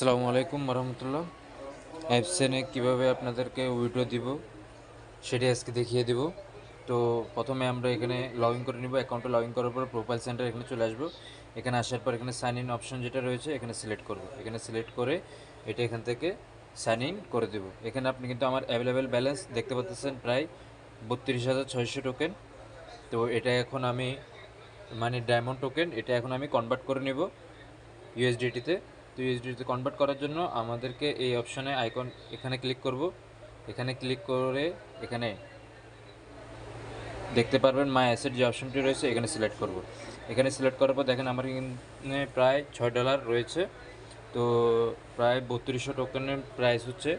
আসসালামু আলাইকুম রহমতুল্লাহ অ্যাপসেনে কীভাবে আপনাদেরকে উইড্রো দিব, সেটি আজকে দেখিয়ে দিব। তো প্রথমে আমরা এখানে লগ ইন করে নিব অ্যাকাউন্টে লগ ইন করার পর প্রোফাইল সেন্টার এখানে চলে আসব। এখানে আসার পর এখানে সাইন ইন অপশন যেটা রয়েছে, এখানে সিলেক্ট করব। এখানে সিলেক্ট করে এটা এখান থেকে সাইন ইন করে দেব। এখানে আপনি কিন্তু আমার অ্যাভেলেবেল ব্যালেন্স দেখতে পাচ্ছেন প্রায় বত্রিশ হাজার ছয়শো টোকেন তো এটা এখন আমি মানে ডায়মন্ড টোকেন এটা এখন আমি কনভার্ট করে নেব ইউএসডিটিতে তো ইউএসডিতে কনভার্ট করার জন্য আমাদেরকে এই অপশনে আইকন এখানে ক্লিক করব। এখানে ক্লিক করে এখানে দেখতে পারবেন মাই অ্যাসেট যে অপশনটি রয়েছে, এখানে সিলেক্ট করব। এখানে সিলেক্ট করার পর দেখেন আমার এখানে প্রায় ছয় ডলার রয়েছে। তো প্রায় বত্রিশশো টোকেনের প্রাইস হচ্ছে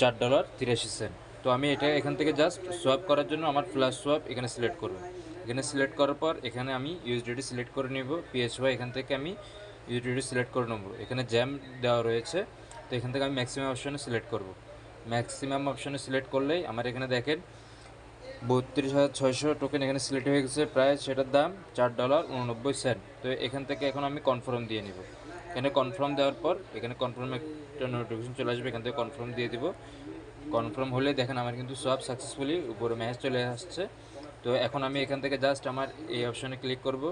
চার ডলার তিরাশি সেন্ট তো আমি এটা এখান থেকে জাস্ট সোয়াপ করার জন্য আমার ফ্ল্যাশ সোয়াপ এখানে সিলেক্ট করব। এখানে সিলেক্ট করার পর এখানে আমি ইউএসডিটি সিলেক্ট করে নেব। পিএসওয়াই এখান থেকে আমি ইউটিলিটি সিলেক্ট করে নেব। এখানে জ্যাম দেওয়া রয়েছে, তো এখান থেকে আমি ম্যাক্সিমাম অপশানে সিলেক্ট করব। ম্যাক্সিমাম অপশানে সিলেক্ট করলেই আমার এখানে দেখেন, বত্রিশ হাজার ছয়শো টোকেন এখানে সিলেক্ট হয়ে গেছে। প্রায় সেটার দাম চার ডলার উননব্বই সেন্ট তো এখান থেকে এখন আমি কনফার্ম দিয়ে নিব। এখানে কনফার্ম দেওয়ার পর, এখানে কনফার্ম একটা নোটিফিকেশন চলে আসবে, এখান থেকে কনফার্ম দিয়ে দিব। কনফার্ম হলে দেখেন আমার কিন্তু সব সাকসেসফুলি উপরে ম্যাচ চলে আসছে। তো এখন আমি এখান থেকে জাস্ট আমার এই অপশানে ক্লিক করব।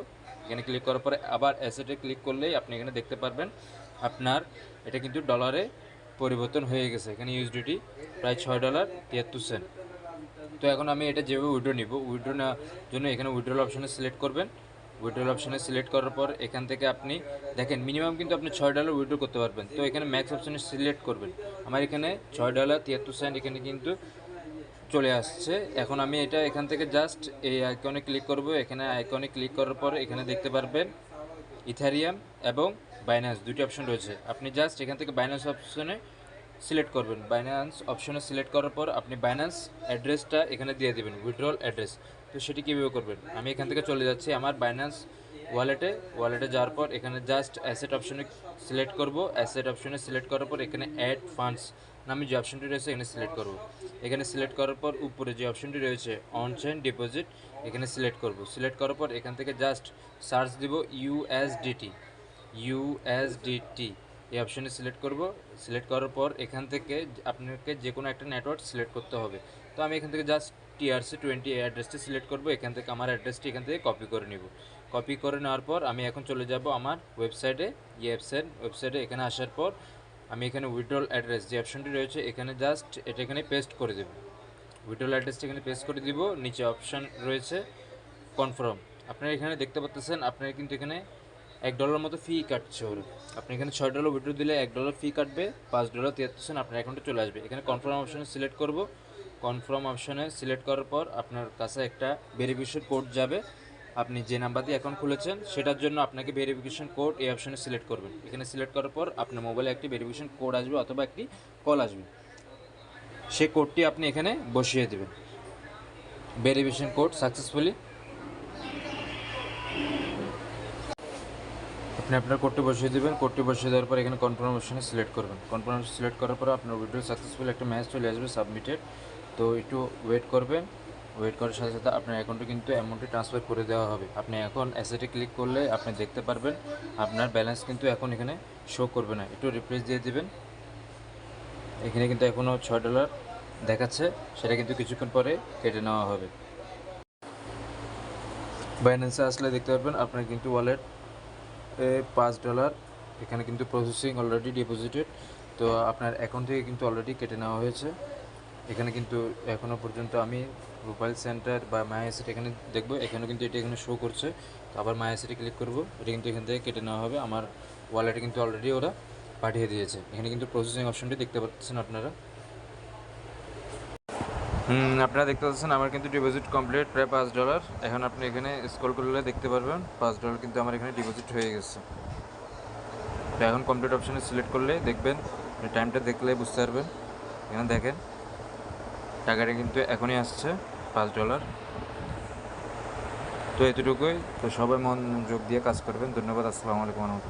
এখানে ক্লিক করার পরে আবার অ্যাসেটে ক্লিক করলেই আপনি এখানে দেখতে পারবেন আপনার এটা কিন্তু ডলারে পরিবর্তন হয়ে গেছে। এখানে ইউএসডিটি প্রায় ছয় ডলার তিয়াত্তর সেন্ট তো এখন আমি এটা যেভাবে উইড্রো নিব উইড্রো নেওয়ার জন্য এখানে উইড্রোল অপশানে সিলেক্ট করবেন। উইড্রোল অপশানে সিলেক্ট করার পর এখান থেকে আপনি দেখেন মিনিমাম কিন্তু আপনি ছয় ডলার উইড্রো করতে পারবেন। তো এখানে ম্যাক্স অপশানে সিলেক্ট করবেন। আমার এখানে ছয় ডলার তিয়াত্তর সেন্ট এখানে কিন্তু চলে আসছে। এখন আমি এটা এখান থেকে জাস্ট এই আইকনে ক্লিক করব। এখানে আইকনে ক্লিক করার পর এখানে দেখতে পারবেন ইথারিয়াম এবং বাইন্যান্স দুটি অপশন রয়েছে। আপনি জাস্ট এখান থেকে বাইন্যান্স অপশনে সিলেক্ট করবেন। বাইন্যান্স অপশনে সিলেক্ট করার পর আপনি বাইন্যান্স অ্যাড্রেসটা এখানে দিয়ে দেবেন উইথড্রল অ্যাড্রেস তো সেটি কীভাবে করবেন? আমি এখান থেকে চলে যাচ্ছি আমার বাইন্যান্স ওয়ালেটে ওয়ালেটে যাওয়ার পর এখানে জাস্ট অ্যাসেট অপশনে সিলেক্ট করব। অ্যাসেট অপশনে সিলেক্ট করার পর এখানে অ্যাড ফান্ডস নামে যে অপশনটি রয়েছে, এখানে সিলেক্ট করব। এখানে সিলেক্ট করার পর উপরে যে অপশনটি রয়েছে অন চেন ডিপোজিট এখানে সিলেক্ট করব। সিলেক্ট করার পর এখান থেকে জাস্ট সার্চ দিব ইউএসডিটি ইউএসডিটি এই অপশনে সিলেক্ট করব। সিলেক্ট করার পর এখান থেকে আপনাকে যে কোনো একটা নেটওয়ার্ক সিলেক্ট করতে হবে। তো আমি এখান থেকে জাস্ট টিআরসি টোয়েন্টি এই অ্যাড্রেসটি সিলেক্ট করব। এখান থেকে আমার অ্যাড্রেসটি এখান থেকে কপি করে নিব। কপি করে নেওয়ার পর আমি এখন চলে যাব আমার ওয়েবসাইটে এই ওয়েবসাইটে এখানে আসার পর আমি এখানে উইড্রল অ্যাড্রেস যে অপশনটি রয়েছে, এখানে জাস্ট এটা এখানে পেস্ট করে দেব। উইড্রল অ্যাড্রেসটা এখানে পেস্ট করে দিব, নিচে অপশন রয়েছে কনফার্ম আপনারা এখানে দেখতে পাচ্ছেন আপনারা কিন্তু এখানে এক ডলার মতো ফি কাটছে ওরা। আপনি এখানে ছয় ডলার উইড্রো দিলে এক ডলার ফি কাটবে, পাঁচ ডলার তিয়াত্তর সেন্ট আপনার অ্যাকাউন্টে চলে আসবে। এখানে কনফার্ম অপশনে সিলেক্ট করব। কনফার্ম অপশানে সিলেক্ট করার পর আপনার কাছে একটা ভেরিফিকেশন কোড যাবে। আপনি যে নাম্বার দিয়ে অ্যাকাউন্ট খুলেছেন, সেটার জন্য আপনাকে ভেরিফিকেশন কোড এই অপশনে সিলেক্ট করবেন। এখানে সিলেক্ট করার পর আপনার মোবাইলে একটি ভেরিফিকেশন কোড আসবে অথবা একটি কল আসবে। সেই কোডটি আপনি এখানে বসিয়ে দেবেন। ভেরিফিকেশন কোড সাকসেসফুলি আপনি আপনার কোডটি বসিয়ে দেবেন। কোডটি বসিয়ে দেওয়ার পর এখানে কনফার্ম অপশনে সিলেক্ট করবেন। কনফার্ম সিলেক্ট করার পর আপনার ভিডিও সাকসেসফুল একটা ম্যাচ চলে আসবে সাবমিটেড তো একটু ওয়েট করবেন। ওয়েট করার সাথে সাথে আপনার অ্যাকাউন্টে কিন্তু অ্যামাউন্টটি ট্রান্সফার করে দেওয়া হবে। আপনি এখন অ্যাসেটে ক্লিক করলে আপনি দেখতে পারবেন, আপনার ব্যালেন্স কিন্তু এখন এখানে শো করবে না। একটু রিপ্লেস দিয়ে দেবেন। এখানে কিন্তু এখনও ছয় ডলার দেখাচ্ছে, সেটা কিন্তু কিছুক্ষণ পরে কেটে নেওয়া হবে। বাইন্যান্সে আসলে দেখতে পারবেন, আপনার কিন্তু ওয়ালেট পাঁচ ডলার এখানে কিন্তু প্রসেসিং অলরেডি ডিপোজিটেড তো আপনার অ্যাকাউন্ট থেকে কিন্তু অলরেডি কেটে নেওয়া হয়েছে। এখানে কিন্তু এখনও পর্যন্ত আমি মোবাইল সেন্টার বা মাই এসিটি এখানে দেখব। এখানেও কিন্তু এটা এখানে শো করছে। তো আবার মাই এসিটি ক্লিক করব। এটা কিন্তু এখান থেকে কেটে নেওয়া হবে। আমার ওয়ালেটে কিন্তু অলরেডি ওরা পাঠিয়ে দিয়েছে। এখানে কিন্তু প্রসেসিং অপশনটি দেখতে পাচ্ছেন আপনারা। হুম, আপনারা দেখতে পাচ্ছেন আমার কিন্তু ডিপোজিট কমপ্লিট প্রায় পাঁচ ডলার এখন আপনি এখানে স্ক্রল করলে দেখতে পারবেন। পাঁচ ডলার কিন্তু আমার এখানে ডিপোজিট হয়ে গেছে। তো এখন কমপ্লিট অপশানে সিলেক্ট করলে দেখবেন। টাইমটা দেখলে বুঝতে পারবেন। এখানে দেখেন। টাকাটা কিন্তু এখনই আসছে, পাঁচ ডলার তো এতটুকুই। তো সবাই মনোযোগ দিয়ে কাজ করবেন। ধন্যবাদ। আসসালামু আলাইকুম।